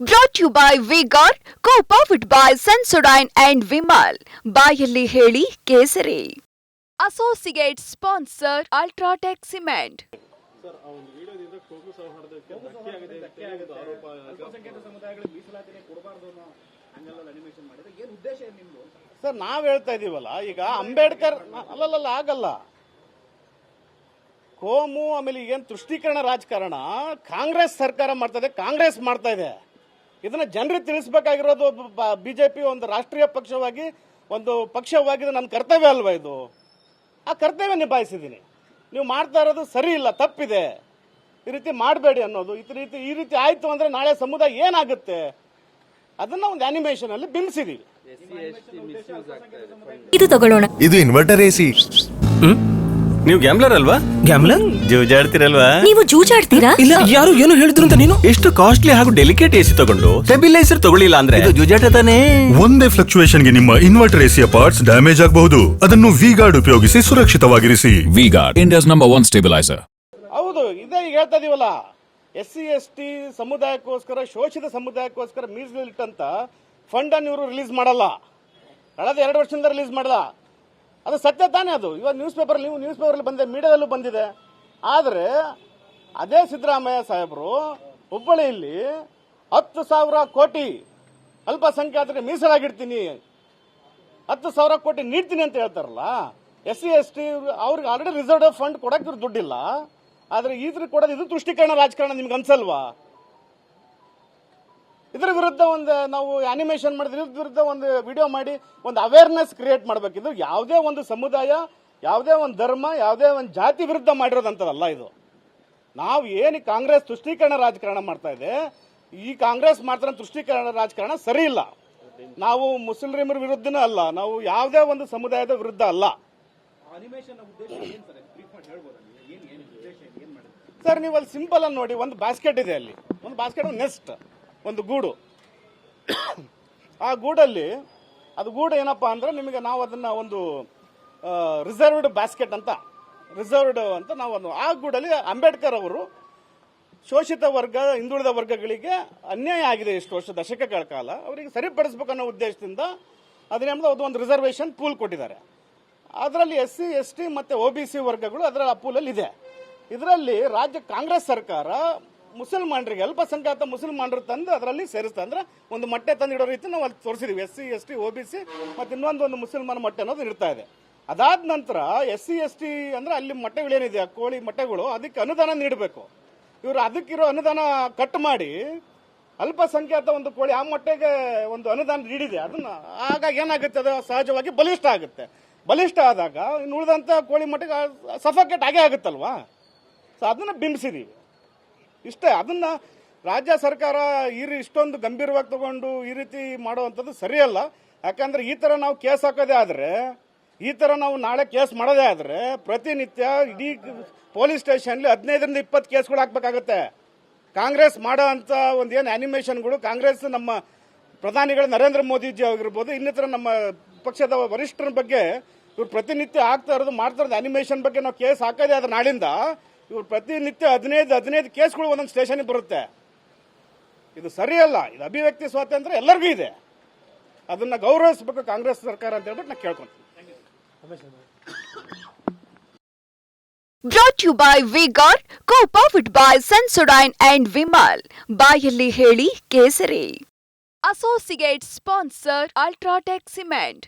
Brought you by V Guard co powered by Sensodyne and Vimal ಬಾಯಲ್ಲಿ ಹೇಳಿ ಕೇಸರಿ. Associate sponsor UltraTech cement sir ನಾವ್ ಹೇಳ್ತಾ ಇದೀವಲ್ಲ ಈಗ ಅಂಬೇಡ್ಕರ್ ಅಲ್ಲಲ್ಲ ಆಗಲ್ಲ. ಕೋಮು ಆಮೇಲೆ ಈಗೇನು ತುಷ್ಟೀಕರಣ ರಾಜಕಾರಣ ಕಾಂಗ್ರೆಸ್ ಸರ್ಕಾರ ಮಾಡ್ತಾ ಇದೆ ಕಾಂಗ್ರೆಸ್ ಮಾಡ್ತಾ ಇದೆ. ಇದನ್ನ ಜನರಿಗೆ ತಿಳಿಸ್ಬೇಕಾಗಿರೋದು ಬಿಜೆಪಿ ಒಂದು ರಾಷ್ಟ್ರೀಯ ಪಕ್ಷವಾಗಿ ಒಂದು ಪಕ್ಷವಾಗಿದ್ದು ನನ್ನ ಕರ್ತವ್ಯ ಅಲ್ವಾ ಇದು? ಆ ಕರ್ತವ್ಯ ನಿಭಾಯಿಸಿದ್ದೀನಿ. ನೀವು ಮಾಡ್ತಾ ಇರೋದು ಸರಿ ಇಲ್ಲ ತಪ್ಪಿದೆ. ಈ ರೀತಿ ಮಾಡಬೇಡಿ ಅನ್ನೋದು. ಈ ರೀತಿ ಈ ರೀತಿ ಆಯಿತು ಅಂದರೆ ನಾಳೆ ಸಮುದಾಯ ಏನಾಗುತ್ತೆ? ಅದನ್ನ ಒಂದು ಆನಿಮೇಷನ್ ಅಲ್ಲಿ ಬಿಂಬಿಸಿದೀವಿ. ಇದು. ತಗೊಳ್ಳೋಣ. ಇದು ಇನ್ವರ್ಟರ್ ಎಸಿ ನೀವು ಗ್ಯಾಮ್ಲರ್ ಅಲ್ವಾ? ಗ್ಯಾಮ್ಲರ್ ಜೂಜಾಡ್ತಿರಲ್ವಾ? ನೀವು ಜೂಜಾಡ್ತೀರಾ? ಇಲ್ಲ ಯಾರು ಏನು ಹೇಳಿದ್ರು ಅಂತ ನೀನು? ಎಷ್ಟು ಕಾಸ್ಟ್ಲಿ ಹಾಗೂ ಡೆಲಿಕೇಟ್ ಎಸಿ ತಗೊಂಡು ಸ್ಟೆಬಿಲೈಸರ್ ತಗೊಳ್ಳಿಲ್ಲ ಅಂದ್ರೆ? ಇದು ಜೂಜಾಟ ತಾನೇ? ಒಂದೇ ಫ್ಲಕ್ಚುಯೇಷನ್ಗೆ ನಿಮ್ಮ ಇನ್ವರ್ಟರ್ ಎಸಿಯ ಪಾರ್ಟ್ಸ್ ಡ್ಯಾಮೇಜ್ ಆಗಬಹುದು. ಅದನ್ನು ವಿ ಗಾರ್ಡ್ ಉಪಯೋಗಿಸಿ ಸುರಕ್ಷಿತವಾಗಿರಿಸಿ. V guard India's number one stabiliser ಹೌದು ಇದೇ ಈಗ ಹೇಳ್ತಾ ಇದೀವಲ್ಲ. ಎಸ್ ಸಿ ಎಸ್ ಟಿ ಸಮುದಾಯಕ್ಕೋಸ್ಕರ ಶೋಷಿತ ಸಮುದಾಯಕ್ಕೋಸ್ಕರ ಮೀಸಲಿಟ್ಟಂತ ಫಂಡ್ ಅನ್ನು ಇವರು ರಿಲೀಸ್ ಮಾಡಲ್ಲ. ಕಳೆದ ಎರಡು ವರ್ಷದಿಂದ ರಿಲೀಸ್ ಮಾಡಲ್ಲ. ಅದು ಸತ್ಯ ತಾನೇ ಅದು. ಇವಾಗ ನ್ಯೂಸ್ ಪೇಪರ್ ನೀವು ನ್ಯೂಸ್ ಪೇಪರ್ ಬಂದಿದೆ, ಮೀಡಿಯಾದಲ್ಲೂ ಬಂದಿದೆ. ಆದರೆ ಅದೇ ಸಿದ್ದರಾಮಯ್ಯ ಸಾಹೇಬರು ಹುಬ್ಬಳ್ಳಿಯಲ್ಲಿ ಹತ್ತು ಸಾವಿರ ಕೋಟಿ ಅಲ್ಪಸಂಖ್ಯಾತರಿಗೆ ಮೀಸಲಾಗಿಡ್ತೀನಿ. ಹತ್ತು ಸಾವಿರ ಕೋಟಿ ನೀಡ್ತೀನಿ ಅಂತ ಹೇಳ್ತಾರಲ್ಲ, ಎಸ್ ಸಿ, ಎಸ್ ಟಿ ಅವ್ರಿಗೆ ಆಲ್ರೆಡಿ ರಿಸರ್ವ್ ಫಂಡ್ ಕೊಡಕ್ಕೆ ದುಡ್ಡಿಲ್ಲ. ಆದರೆ ಇದ್ರ ಕೊಡೋದು ಇದು ತುಷ್ಟೀಕರಣ ರಾಜಕಾರಣ ನಿಮ್ಗೆ ಅನ್ಸಲ್ವಾ? ಇದ್ರ ವಿರುದ್ಧ ಒಂದು ನಾವು ಅನಿಮೇಷನ್ ಮಾಡಿದ್ರೆ ಇದ್ರ ವಿರುದ್ಧ ಒಂದು ವಿಡಿಯೋ ಮಾಡಿ ಒಂದು ಅವೇರ್ನೆಸ್ ಕ್ರಿಯೇಟ್ ಮಾಡಬೇಕಿದ್ರು ಯಾವುದೇ ಒಂದು ಸಮುದಾಯ ಯಾವುದೇ ಒಂದು ಧರ್ಮ ಯಾವುದೇ ಒಂದು ಜಾತಿ ವಿರುದ್ಧ ಮಾಡಿರೋದಂತದಲ್ಲ ಇದು. ನಾವು ಏನು ಕಾಂಗ್ರೆಸ್ ತುಷ್ಟೀಕರಣ ರಾಜಕಾರಣ ಮಾಡ್ತಾ ಇದೆ ಈ ಕಾಂಗ್ರೆಸ್ ಮಾಡ್ತಾರ ತುಷ್ಟೀಕರಣ ರಾಜಕಾರಣ ಸರಿ ಇಲ್ಲ. ನಾವು ಮುಸ್ಲಿಮರ ವಿರುದ್ಧನೂ ಅಲ್ಲ ನಾವು ಯಾವುದೇ ಒಂದು ಸಮುದಾಯದ ವಿರುದ್ಧ ಅಲ್ಲ. ಸರ್? ನೀವು? ಅಲ್ಲಿ ಸಿಂಪಲ್ ಅಲ್ಲಿ ನೋಡಿ ಒಂದು ಬಾಸ್ಕೆಟ್ ಇದೆ ಅಲ್ಲಿ. ಒಂದು ಬಾಸ್ಕೆಟ್ ನೆಸ್ಟ್ ಒಂದು ಗೂಡು. ಆ ಗೂಡಲ್ಲಿ, ಅದು ಗೂಡು ಏನಪ್ಪ ಅಂದ್ರೆ ನಿಮಗೆ ನಾವು ಅದನ್ನ ಒಂದು ರಿಸರ್ವ್ಡ್ ಬ್ಯಾಸ್ಕೆಟ್ ಅಂತ ರಿಸರ್ವ್ಡ್ ಅಂತ ನಾವು ಆ ಗೂಡಲ್ಲಿ ಅಂಬೇಡ್ಕರ್ ಅವರು ಶೋಷಿತ ವರ್ಗ, ಹಿಂದುಳಿದ ವರ್ಗಗಳಿಗೆ ಅನ್ಯಾಯ ಆಗಿದೆ ಇಷ್ಟು ವರ್ಷ, ದಶಕಗಳ ಕಾಲ. ಅವರಿಗೆ ಸರಿಪಡಿಸ್ಬೇಕು ಅನ್ನೋ ಉದ್ದೇಶದಿಂದ ಅದನ್ನೇನಂದ್ರೆ ಅದು ಒಂದು ರಿಸರ್ವೇಷನ್ ಪೂಲ್ ಕೊಟ್ಟಿದ್ದಾರೆ. ಅದರಲ್ಲಿ ಎಸ್ ಸಿ ಎಸ್ ಟಿ ಮತ್ತು ಒ ಬಿ ಸಿ ವರ್ಗಗಳು ಅದರ ಆ ಪೂಲಲ್ಲಿ ಇದೆ. ಇದರಲ್ಲಿ ರಾಜ್ಯ ಕಾಂಗ್ರೆಸ್ ಸರ್ಕಾರ ಮುಸಲ್ಮಾನರಿಗೆ, ಅಲ್ಪಸಂಖ್ಯಾತ ಮುಸಲ್ಮಾನರು ತಂದು ಅದರಲ್ಲಿ ಸೇರಿಸ್ತಾ ಅಂದ್ರೆ ಒಂದು ಮೊಟ್ಟೆ ತಂದಿಡೋ ರೀತಿ ನಾವು ಅಲ್ಲಿ ತೋರಿಸಿದೀವಿ. S C S T O B C ಮತ್ತು ಇನ್ನೊಂದು ಒಂದು ಮುಸಲ್ಮಾನ ಮೊಟ್ಟೆ ಅನ್ನೋದು ಇರ್ತಾ ಇದೆ. ಅದಾದ ನಂತರ ಎಸ್ ಸಿ ಎಸ್ ಟಿ ಅಂದ್ರೆ ಅಲ್ಲಿ ಮೊಟ್ಟೆಗಳೇನಿದೆ ಕೋಳಿ ಮೊಟ್ಟೆಗಳು, ಅದಕ್ಕೆ ಅನುದಾನ ನೀಡಬೇಕು. ಇವರು ಅದಕ್ಕಿರೋ ಅನುದಾನ ಕಟ್ ಮಾಡಿ ಅಲ್ಪಸಂಖ್ಯಾತ ಒಂದು ಕೋಳಿ ಆ ಮೊಟ್ಟೆಗೆ ಒಂದು ಅನುದಾನ ನೀಡಿದೆ. ಅದನ್ನ ಆಗ ಏನಾಗುತ್ತೆ? ಅದು ಸಹಜವಾಗಿ ಬಲಿಷ್ಠ ಆಗುತ್ತೆ. ಬಲಿಷ್ಠ ಆದಾಗ ಇನ್ನು ಉಳಿದಂತ ಕೋಳಿ ಮೊಟ್ಟೆಗೆ ಸಫಕೇಟ್ ಆಗೇ ಆಗುತ್ತಲ್ವಾ? ಸೊ ಅದನ್ನ ಬಿಂಬಿಸಿದೀವಿ. ಇಷ್ಟೇ, ಅದನ್ನ ರಾಜ್ಯ ಸರ್ಕಾರ ಈ ಇಷ್ಟೊಂದು ಗಂಭೀರವಾಗಿ ತಗೊಂಡು ಈ ರೀತಿ ಮಾಡುವಂಥದ್ದು ಸರಿಯಲ್ಲ. ಯಾಕಂದ್ರೆ ಈ ತರ ನಾವು ಕೇಸ್ ಹಾಕೋದೇ ಆದ್ರೆ, ಈ ತರ ನಾವು ನಾಳೆ ಕೇಸ್ ಮಾಡೋದೇ ಆದ್ರೆ ಪ್ರತಿನಿತ್ಯ ಇಡೀ ಪೊಲೀಸ್ ಸ್ಟೇಷನ್ಲಿ ಹದಿನೈದರಿಂದ ಇಪ್ಪತ್ತು ಕೇಸ್ಗಳು ಹಾಕ್ಬೇಕಾಗತ್ತೆ. ಕಾಂಗ್ರೆಸ್ ಮಾಡೋ ಅಂತ ಒಂದು ಏನು ಅನಿಮೇಷನ್ಗಳು ಕಾಂಗ್ರೆಸ್ ನಮ್ಮ ಪ್ರಧಾನಿಗಳು ನರೇಂದ್ರ ಮೋದಿಜಿ ಆಗಿರ್ಬೋದು, ಇನ್ನಿತರ ನಮ್ಮ ಪಕ್ಷದ ವರಿಷ್ಠರ ಬಗ್ಗೆ ಇವ್ರು ಪ್ರತಿನಿತ್ಯ ಆಗ್ತಾ ಇರೋದು, ಮಾಡ್ತಾ ಇರೋದು ಅನಿಮೇಷನ್ ಬಗ್ಗೆ ನಾವು ಕೇಸ್ ಹಾಕೋದೇ ಆದ್ರೆ ನಾಳಿಂದ ಇವ್ರು ಪ್ರತಿನಿತ್ಯ ಹದಿನೈದು ಹದಿನೈದು ಕೇಸ್ಗಳು ಒಂದೊಂದು ಸ್ಟೇಷನ್ಗೆ ಬರುತ್ತೆ. ಇದು ಸರಿಯಲ್ಲ, ಇದು ಅಭಿವ್ಯಕ್ತಿ ಸ್ವಾತಂತ್ರ್ಯ ಎಲ್ಲರಿಗೂ ಇದೆ. ಅದನ್ನ ಗೌರವಿಸಬೇಕು ಕಾಂಗ್ರೆಸ್ ಸರ್ಕಾರ ಅಂತ ಹೇಳ್ಬಿಟ್ಟು ನಾ ಕೇಳ್ಕೊಂತೀನಿ. Brought you by V Guard co powered by Sensodyne and Vimal ಬಾಯಲ್ಲಿ ಹೇಳಿ ಕೇಸರಿ. Associate sponsor UltraTech cement